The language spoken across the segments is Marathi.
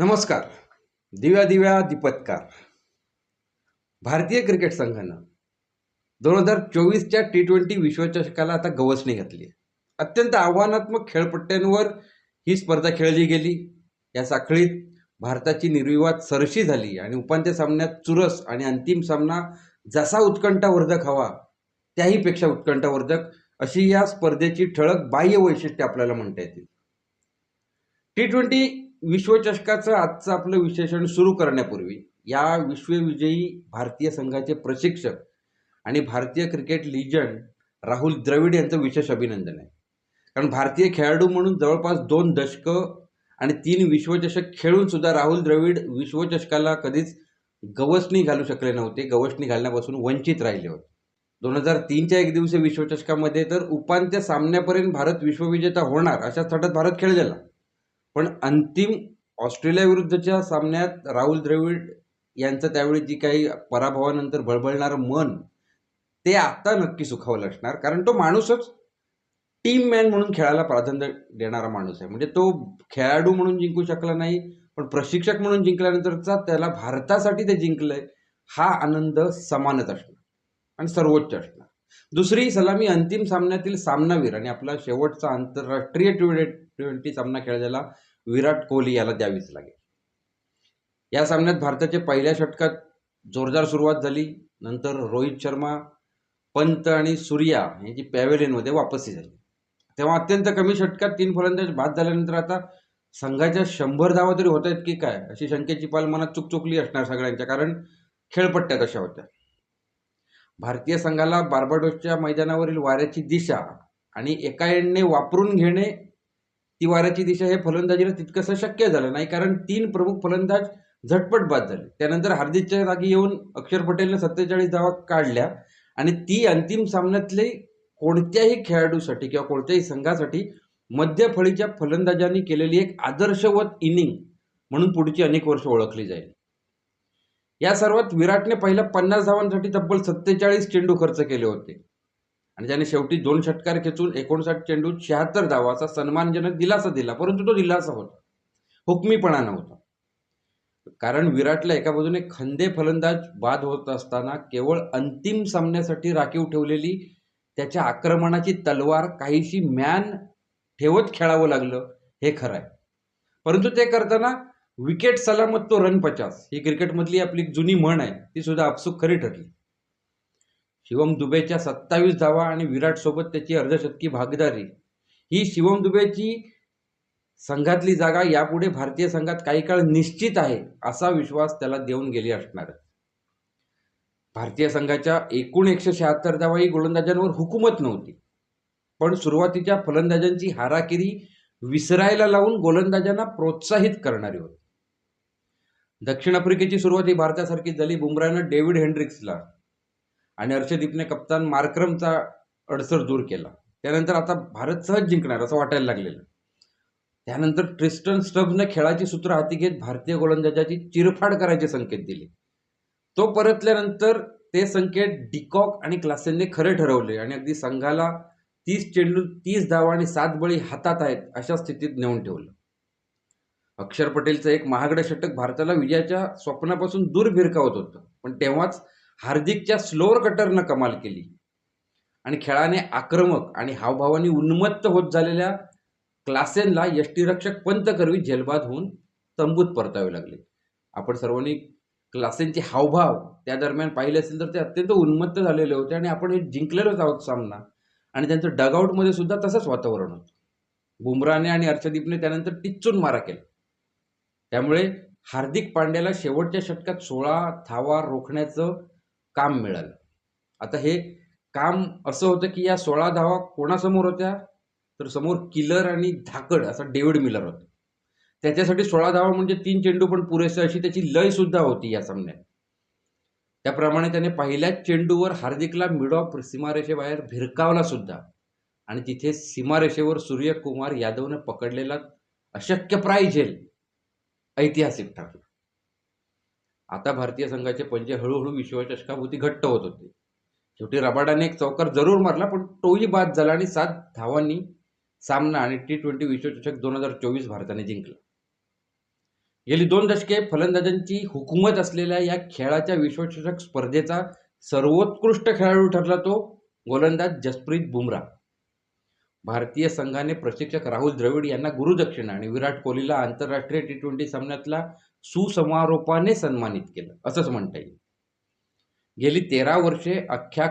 नमस्कार. दिव्या दिव्या दीपत्कार. भारतीय क्रिकेट संघानं दोन हजार चोवीसच्या टी ट्वेंटी विश्वचषकाला आता गवसणी घातली आहे. अत्यंत आव्हानात्मक खेळपट्ट्यांवर ही स्पर्धा खेळली गेली. या साखळीत भारताची निर्विवाद सरशी झाली आणि उपांत्य सामन्यात चुरस आणि अंतिम सामना जसा उत्कंठावर्धक हवा त्याहीपेक्षा उत्कंठावर्धक अशी या स्पर्धेची ठळक बाह्य वैशिष्ट्ये आपल्याला म्हणता येतील. टी ट्वेंटी विश्वचषकाचं आजचं आपलं विश्लेषण सुरू करण्यापूर्वी या विश्वविजयी भारतीय संघाचे प्रशिक्षक आणि भारतीय क्रिकेट लिजंड राहुल द्रविड यांचं विशेष अभिनंदन आहे. कारण भारतीय खेळाडू म्हणून जवळपास दोन दशकं आणि तीन विश्वचषक खेळून सुद्धा राहुल द्रविड विश्वचषकाला कधीच गवसणी घालू शकले नव्हते. गवसणी घालण्यापासून वंचित राहिले होते. दोन हजार तीनच्या एक दिवसीय विश्वचषकामध्ये तर उपांत्य सामन्यापर्यंत भारत विश्वविजेता होणार अशा थाटात भारत खेळलेला. पण अंतिम ऑस्ट्रेलियाविरुद्धच्या सामन्यात राहुल द्रविड यांचं त्यावेळी जी काही पराभवानंतर बळबळणारं मन ते आता नक्की सुखावलं असणार. कारण तो माणूसच टीम मॅन म्हणून खेळायला प्राधान्य देणारा माणूस आहे. म्हणजे तो खेळाडू म्हणून जिंकू शकला नाही पण प्रशिक्षक म्हणून जिंकल्यानंतरचा त्याला भारतासाठी ते जिंकलंय हा आनंद समानच असणार आणि सर्वोच्च असणार. दुसरी सलामी अंतिम सामन्यातील सामनावीर आणि आपला शेवटचा आंतरराष्ट्रीय ट्वेंटी सामना खेळलेला विराट कोहली याला द्यावीच लागेल. या सामन्यात भारताच्या पहिल्या षटकात जोरदार सुरुवात झाली. नंतर रोहित शर्मा पंत आणि सूर्या यांची पॅवेलियनमध्ये वापसी झाली. तेव्हा अत्यंत कमी षटकात तीन फलंदाज बाद झाल्यानंतर आता संघाच्या शंभर धावा तरी होत आहेत की काय? अशी शंकेची पाल मनात चुकचुकली असणार सगळ्यांच्या कारण खेळपट्ट्या तशा होत्या. भारतीय संघाला बार्बाडोसच्या मैदानावरील वाऱ्याची दिशा आणि एका एंडने वापरून घेणे ती वाऱ्याची दिशा हे फलंदाजीला तितकंसं शक्य झालं नाही कारण तीन प्रमुख फलंदाज झटपट बाद झाले. त्यानंतर हार्दिकच्या जागी येऊन अक्षर पटेलनं सत्तेचाळीस धावा काढल्या आणि ती अंतिम सामन्यातले कोणत्याही खेळाडूसाठी किंवा कोणत्याही संघासाठी मध्य फळीच्या फलंदाजांनी केलेली एक आदर्शवत इनिंग म्हणून पुढची अनेक वर्ष ओळखली जाईल. या सर्वात विराटने पहिल्या पन्नास धावांसाठी तब्बल सत्तेचाळीस चेंडू खर्च केले होते. आणि त्याने शेवटी दोन षटकार खेचून एकोणसाठ चेंडूत शहात्तर धावाचा सन्मानजनक दिलासा दिला परंतु तो दिलासा होता. हुकमीपणा नव्हता. कारण विराटला एका बाजूने खंदे फलंदाज बाद होत असताना केवळ अंतिम सामन्यासाठी राखीव ठेवलेली त्याच्या आक्रमणाची तलवार काहीशी मॅन ठेवत खेळावं लागलं हे खरं आहे. परंतु ते करताना विकेट सलामत तो रन पचास. ही क्रिकेटमधली आपली जुनी म्हण आहे ती सुद्धा आपसूक खरी ठरली. शिवम दुबेच्या सत्तावीस धावा आणि विराट सोबत त्याची अर्धशतकी भागीदारी. ही शिवम दुबेची संघातली जागा यापुढे भारतीय संघात काही काळ निश्चित आहे असा विश्वास त्याला देऊन गेली असणार. भारतीय संघाच्या एकूण एकशे शहात्तर धावा ही गोलंदाजांवर हुकूमत नव्हती. पण सुरुवातीच्या फलंदाजांची हाराकिरी विसरायला लावून गोलंदाजांना प्रोत्साहित करणारी होती. दक्षिण आफ्रिकेची सुरुवात ही भारतासारखी झाली बुमरानं डेव्हिड हेंड्रिक्सला. आणि हर्षदीपने कप्तान मार्क्रमचा अडसर दूर केला. त्यानंतर आता भारत सहज जिंकणार असं वाटायला लागलेलं. त्यानंतर ट्रिस्टन स्टबने खेळाची सूत्र हाती घेत भारतीय गोलंदाजाची चिरफाड करायचे संकेत दिले. तो परतल्यानंतर ते संकेत डिकॉक आणि क्लासेनने खरे ठरवले आणि अगदी संघाला तीस चेंडू तीस धावा आणि सात बळी हातात आहेत अशा स्थितीत नेऊन ठेवलं. अक्षर पटेलचं एक महागडं षटक भारताला विजयाच्या स्वप्नापासून दूर भिरकावत होतं. पण तेव्हाच हार्दिकच्या स्लोअर कटरनं कमाल केली. आणि खेळाने आक्रमक आणि हावभावाने उन्मत्त होत झालेल्या क्लासेनला यष्टीरक्षक पंत करवी झेलबाद होऊन तंबूत परतावे लागले. आपण सर्वांनी क्लासेनचे हावभाव त्या दरम्यान पाहिले असेल तर ते अत्यंत उन्मत्त झालेले होते आणि आपण हे जिंकलेलोच आहोत सामना. आणि त्यांचं डगआउटमध्ये सुद्धा तसंच वातावरण होतं. बुमराने आणि अर्षदीपने त्यानंतर टिच्चून मारा केला. त्यामुळे हार्दिक पांड्याला शेवटच्या षटकात सोळा थावा रोखण्याचं काम मिळालं. आता हे काम असं होतं की या सोळा धावा कोणासमोर होत्या? तर समोर किलर आणि धाकड असा डेव्हिड मिलर होता. त्याच्यासाठी सोळा धावा म्हणजे तीन चेंडू पण पुरेसे अशी त्याची लय सुद्धा होती या सामन्यात. त्याप्रमाणे त्याने पहिल्याच चेंडूवर हार्दिकला मिड ऑफ सीमारेषेबाहेर भिरकावला सुद्धा. आणि तिथे सीमारेषेवर सूर्यकुमार यादवने पकडलेला अशक्यप्राय झेल ऐतिहासिक ठरला. आता भारतीय संघाचे पंजे हळूहळू विश्वचषकाभोवती घट्ट होत होते. शेवटी रबाडाने एक चौकार जरूर मारला पण तोही बाद झाला आणि सात धावांनी सामना आणि टी ट्वेंटी विश्वचषक दोन हजार चोवीस भारताने जिंकला. गेली दोन दशके फलंदाजांची हुकूमत असलेल्या या खेळाच्या विश्वचषक स्पर्धेचा सर्वोत्कृष्ट खेळाडू ठरला तो गोलंदाज जसप्रीत बुमराह. भारतीय संघाने प्रशिक्षक राहुल द्रविड यांना गुरुदक्षिणा आणि विराट कोहलीला आंतरराष्ट्रीय टी ट्वेंटी सामन्यातला सुसमारोपाने सन्मानित केलं. असंच म्हणता येईल. गेली तेरा वर्षे अख्ख्या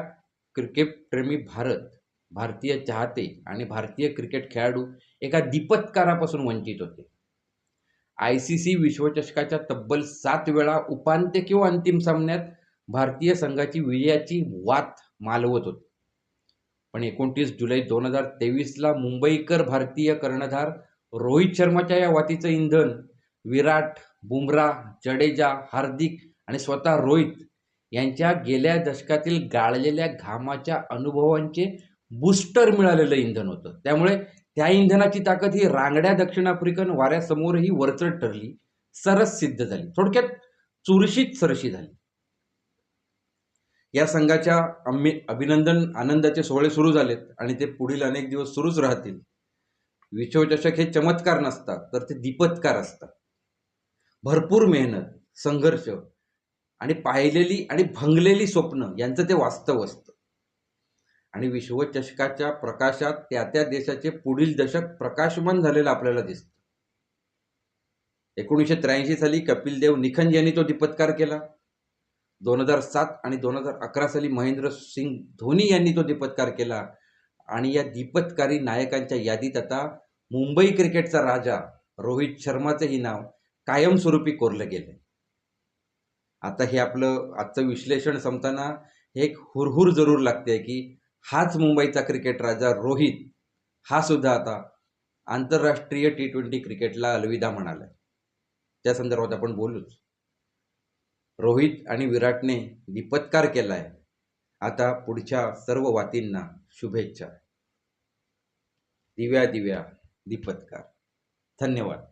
क्रिकेटप्रेमी भारत भारतीय चाहते आणि भारतीय क्रिकेट खेळाडू एका दीपत्कारापासून वंचित होते. आय सी सी विश्वचषकाच्या तब्बल सात वेळा उपांत्य किंवा अंतिम सामन्यात भारतीय संघाची विजयाची वात मालवत होती. पण एकोणतीस जुलै दोन हजार तेवीसला मुंबईकर भारतीय कर्णधार रोहित शर्माच्या या वातीचं इंधन विराट बुमराह जडेजा हार्दिक आणि स्वतः रोहित यांच्या गेल्या दशकातील गाळलेल्या घामाच्या अनुभवांचे बूस्टर मिळालेलं इंधन होतं. त्यामुळे त्या इंधनाची ताकद ही रांगड्या दक्षिण आफ्रिकन वाऱ्यासमोरही वरचढ ठरली सरस सिद्ध झाली. थोडक्यात चुरशीत सरशी झाली. या संघाच्या अम्मी अभिनंदन आनंदाचे सोहळे सुरू झालेत आणि ते पुढील अनेक दिवस सुरूच राहतील. विश्वचषक हे चमत्कार नसतात तर ते दीपत्कार असतात. भरपूर मेहनत संघर्ष आणि पाहिलेली आणि भंगलेली स्वप्न यांचं ते वास्तव असतं. आणि विश्वचषकाच्या प्रकाशात त्या त्या देशाचे पुढील दशक प्रकाशमान झालेलं आपल्याला दिसतं. एकोणीसशे त्र्याऐंशी साली कपिल देव निखंज यांनी तो दीपत्कार केला. दोन हजार सात आणि दोन हजार अकरा साली महेंद्र सिंग धोनी यांनी तो दीपत्कार केला. आणि या दीपत्कारी नायकांच्या यादीत आता मुंबई क्रिकेटचा राजा रोहित शर्माचंही नाव कायमस्वरूपी कोरलं गेलं आता हे आपलं आजचं विश्लेषण संपताना हे एक हुरहुर जरूर लागते की हाच मुंबईचा क्रिकेट राजा रोहित हा सुद्धा आता आंतरराष्ट्रीय टी ट्वेंटी क्रिकेटला अलविदा म्हणाला त्या संदर्भात आपण बोलूच. रोहित आणि विराटने दीपत्कार केलाय. आता पुढच्या सर्व वातींना शुभेच्छा. दिव्या दिव्या दीपत्कार धन्यवाद.